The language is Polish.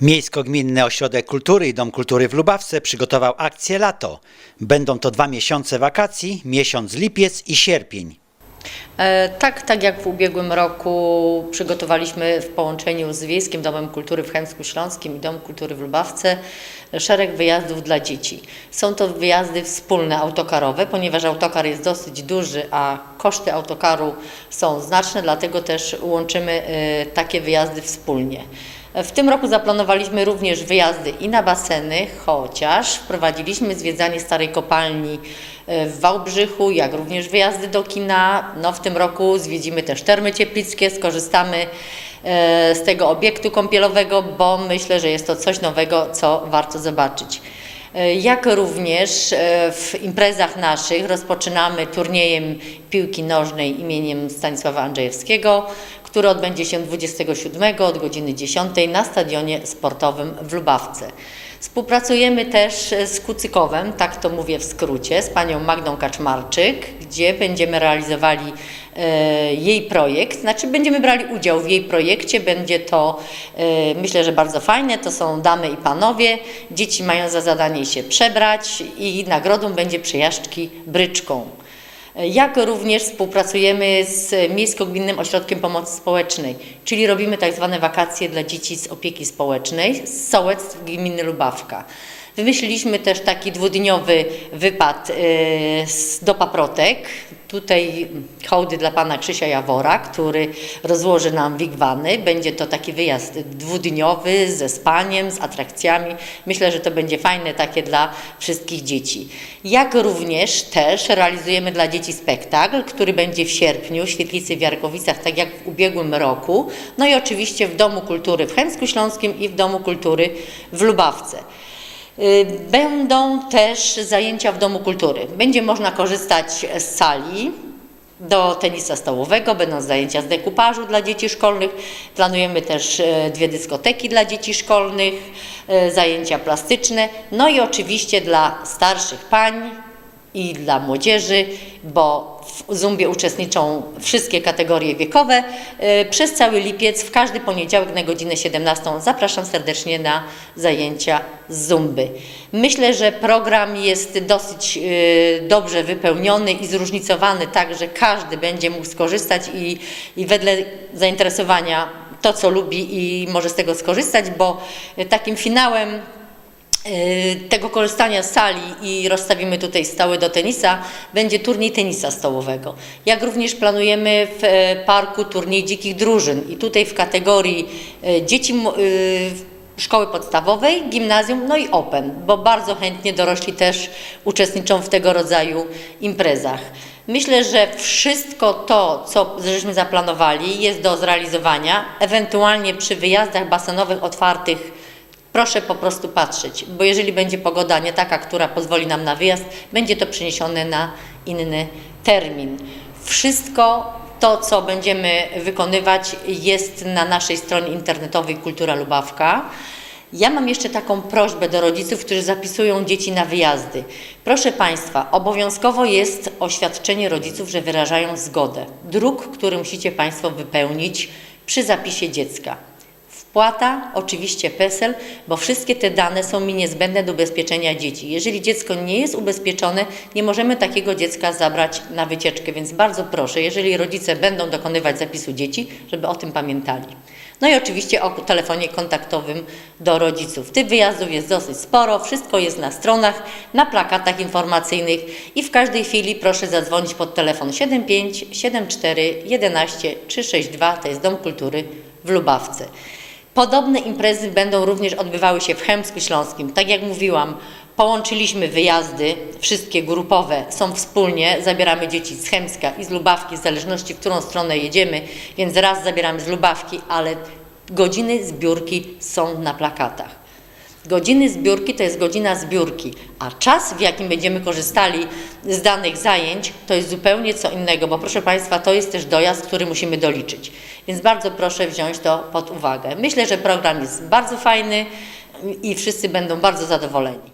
Miejsko-Gminny Ośrodek Kultury i Dom Kultury w Lubawce przygotował akcję Lato. Będą to dwa miesiące wakacji, miesiąc lipiec i sierpień. E, Tak, tak jak w ubiegłym roku przygotowaliśmy w połączeniu z Wiejskim Domem Kultury w Chemsku Śląskim i Dom Kultury w Lubawce szereg wyjazdów dla dzieci. Są to wyjazdy wspólne autokarowe, ponieważ autokar jest dosyć duży, a koszty autokaru są znaczne, dlatego też łączymy e, takie wyjazdy wspólnie. W tym roku zaplanowaliśmy również wyjazdy i na baseny, chociaż wprowadziliśmy zwiedzanie starej kopalni e, w Wałbrzychu, jak również wyjazdy do kina. No, w tym roku zwiedzimy też termy cieplickie, skorzystamy e, z tego obiektu kąpielowego, bo myślę, że jest to coś nowego, co warto zobaczyć. E, Jak również e, w imprezach naszych rozpoczynamy turniejem piłki nożnej imieniem Stanisława Andrzejewskiego, który odbędzie się 27 od godziny 10 na stadionie sportowym w Lubawce. Współpracujemy też z Kucykowem, tak to mówię w skrócie, z panią Magdą Kaczmarczyk, gdzie będziemy realizowali e, jej projekt, znaczy będziemy brali udział w jej projekcie, będzie to e, myślę, że bardzo fajne, to są damy i panowie, dzieci mają za zadanie się przebrać i nagrodą będzie przejażdżki bryczką. Jak również współpracujemy z Miejsko-Gminnym Ośrodkiem Pomocy Społecznej, czyli robimy tak zwane wakacje dla dzieci z opieki społecznej z sołectw gminy Lubawka. Wymyśliliśmy też taki dwudniowy wypad z- do Paprotek. Tutaj hołdy dla pana Krzysia Jawora, który rozłoży nam wigwany. Będzie to taki wyjazd dwudniowy ze spaniem, z atrakcjami. Myślę, że to będzie fajne takie dla wszystkich dzieci. Jak również też realizujemy dla dzieci spektakl, który będzie w sierpniu w Świetlicy w Jarkowicach, tak jak w ubiegłym roku. No i oczywiście w Domu Kultury w Chemsku Śląskim i w Domu Kultury w Lubawce. Y, Będą też zajęcia w Domu Kultury. Będzie można korzystać z sali do tenisa stołowego, będą zajęcia z dekupażu dla dzieci szkolnych. Planujemy też e, dwie dyskoteki dla dzieci szkolnych, e, zajęcia plastyczne, no i oczywiście dla starszych pań i dla młodzieży, bo w Zumbie uczestniczą wszystkie kategorie wiekowe. E, Przez cały lipiec, w każdy poniedziałek na godzinę 17 zapraszam serdecznie na zajęcia z Zumby. Myślę, że program jest dosyć e, dobrze wypełniony i zróżnicowany, tak że każdy będzie mógł skorzystać i, i wedle zainteresowania to, co lubi i może z tego skorzystać, bo takim finałem tego korzystania z sali i rozstawimy tutaj stoły do tenisa, będzie turniej tenisa stołowego. Jak również planujemy w e, parku turniej dzikich drużyn i tutaj w kategorii e, dzieci szkoły podstawowej, gimnazjum, no i open, bo bardzo chętnie dorośli też uczestniczą w tego rodzaju imprezach. Myślę, że wszystko to, co żeśmy zaplanowali, jest do zrealizowania, ewentualnie przy wyjazdach basenowych otwartych Proszę po prostu patrzeć, bo jeżeli będzie pogoda nie taka, która pozwoli nam na wyjazd, będzie to przeniesione na inny termin. Wszystko to, co będziemy wykonywać, jest na naszej stronie internetowej Kultura Lubawka. Ja mam jeszcze taką prośbę do rodziców, którzy zapisują dzieci na wyjazdy. Proszę Państwa, obowiązkowo jest oświadczenie rodziców, że wyrażają zgodę. Druk, który musicie Państwo wypełnić przy zapisie dziecka. Wpłata, oczywiście PESEL, bo wszystkie te dane są mi niezbędne do ubezpieczenia dzieci. Jeżeli dziecko nie jest ubezpieczone, nie możemy takiego dziecka zabrać na wycieczkę, więc bardzo proszę, jeżeli rodzice będą dokonywać zapisu dzieci, żeby o tym pamiętali. No i oczywiście o telefonie kontaktowym do rodziców. Tych wyjazdów jest dosyć sporo, wszystko jest na stronach, na plakatach informacyjnych i w każdej chwili proszę zadzwonić pod telefon 75 74 11 362, to jest Dom Kultury w Lubawce. Podobne imprezy będą również odbywały się w Chemsku Śląskim. Tak jak mówiłam, połączyliśmy wyjazdy, wszystkie grupowe są wspólnie, zabieramy dzieci z Chemska i z Lubawki, w zależności w którą stronę jedziemy, więc raz zabieramy z Lubawki, ale godziny zbiórki są na plakatach. Godziny zbiórki to jest godzina zbiórki, a czas, w jakim będziemy korzystali z danych zajęć, to jest zupełnie co innego, bo proszę Państwa, to jest też dojazd, który musimy doliczyć. Więc bardzo proszę wziąć to pod uwagę. Myślę, że program jest bardzo fajny i wszyscy będą bardzo zadowoleni.